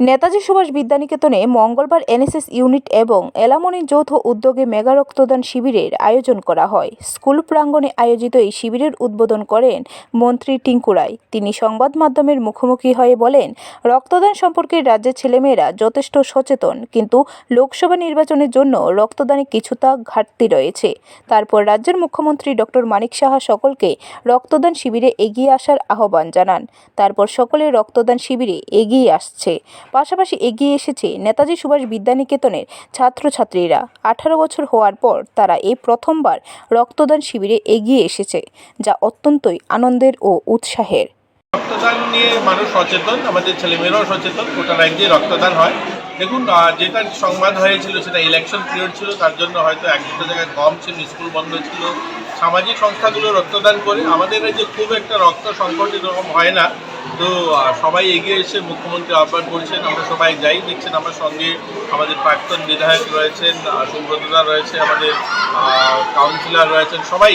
নেতাজি সুভাষ বিদ্যানিকেতনে মঙ্গলবার NSS unit এবং এলামনি যৌথ উদ্যোগে মেগা রক্তদান শিবিরের আয়োজন করা হয়। স্কুল প্রাঙ্গণে আয়োজিত এই শিবিরের উদ্বোধন করেন মন্ত্রী টিঙ্কু রায়। তিনি সংবাদ মাধ্যমের মুখোমুখি হয়ে বলেন, রক্তদান সম্পর্কে রাজ্যের ছেলেমেয়েরা যথেষ্ট সচেতন, কিন্তু লোকসভা নির্বাচনের জন্য রক্তদানে কিছুটা ঘাটতি রয়েছে। তারপর রাজ্যের মুখ্যমন্ত্রী ডক্টর মানিক সাহা সকলকে রক্তদান শিবিরে এগিয়ে আসার আহ্বান জানান। তারপর সকলে রক্তদান শিবিরে এগিয়ে আসছে। পাশাপাশি এগিয়ে এসেছে নেতাজি সুভাষ বিদ্যানিকেতনের ছাত্রছাত্রীরা। আঠারো বছর হওয়ার পর তারা এই প্রথমবার রক্তদান শিবিরে এগিয়ে এসেছে, যা অত্যন্তই আনন্দের ও উৎসাহের। রক্তদান নিয়ে মানুষ সচেতন, আমাদের ছেলেমেয়েরাও সচেতন, গোটা রাজ্যে রক্তদান হয়। দেখুন যেটা সংবাদ হয়েছিল সেটা ইলেকশন পিরিয়ড ছিল, তার জন্য হয়তো এক দুটো জায়গায় কম ছিল, স্কুল বন্ধ ছিল। সামাজিক সংস্থাগুলো রক্তদান করে, আমাদের রাজ্যে খুব একটা রক্ত সংকট এরকম হয় না। তো সবাই এগিয়ে এসে মুখ্যমন্ত্রী আহ্বান করছেন, আমরা সবাই যাই, দেখছেন আমার সঙ্গে আমাদের প্রাক্তন বিধায়ক রয়েছেন সুব্রতদা রয়েছে, আমাদের কাউন্সিলর রয়েছেন, সবাই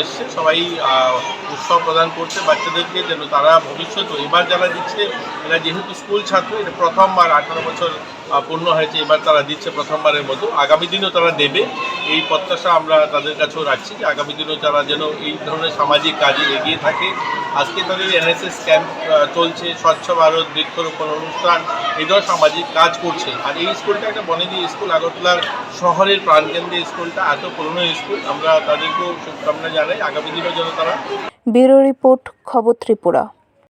এসছে, সবাই উৎসব প্রদান করছে বাচ্চাদেরকে যেন তারা ভবিষ্যৎ এবার যারা দিচ্ছে, এরা যেহেতু স্কুল ছাত্র এটা প্রথমবার আঠারো বছর পূর্ণ হয়েছে, এবার তারা দিচ্ছে প্রথমবারের মতো, আগামী দিনেও তারা দেবে। এই প্রত্যাশা আমরা তাদের কাছেও রাখছি যে আগামী দিনেও তারা যেন এই ধরনের সামাজিক কাজে এগিয়ে থাকে। আজকে তাদের এনএসএস ক্যাম্প চলছে, স্বচ্ছ ভারত বৃক্ষরোপণ অনুষ্ঠান এটাও সামাজিক কাজ করছে। আর এই স্কুলটা একটা বনেদি স্কুল, আগরতলার শহরের প্রাণকেন্দ্রে স্কুলটা, এত পুরনো স্কুল। আমরা তাদেরকেও শুভকামনা জানাই। আগামী দিনেও যেন তারা ব্যুরো রিপোর্ট, খবর ত্রিপুরা।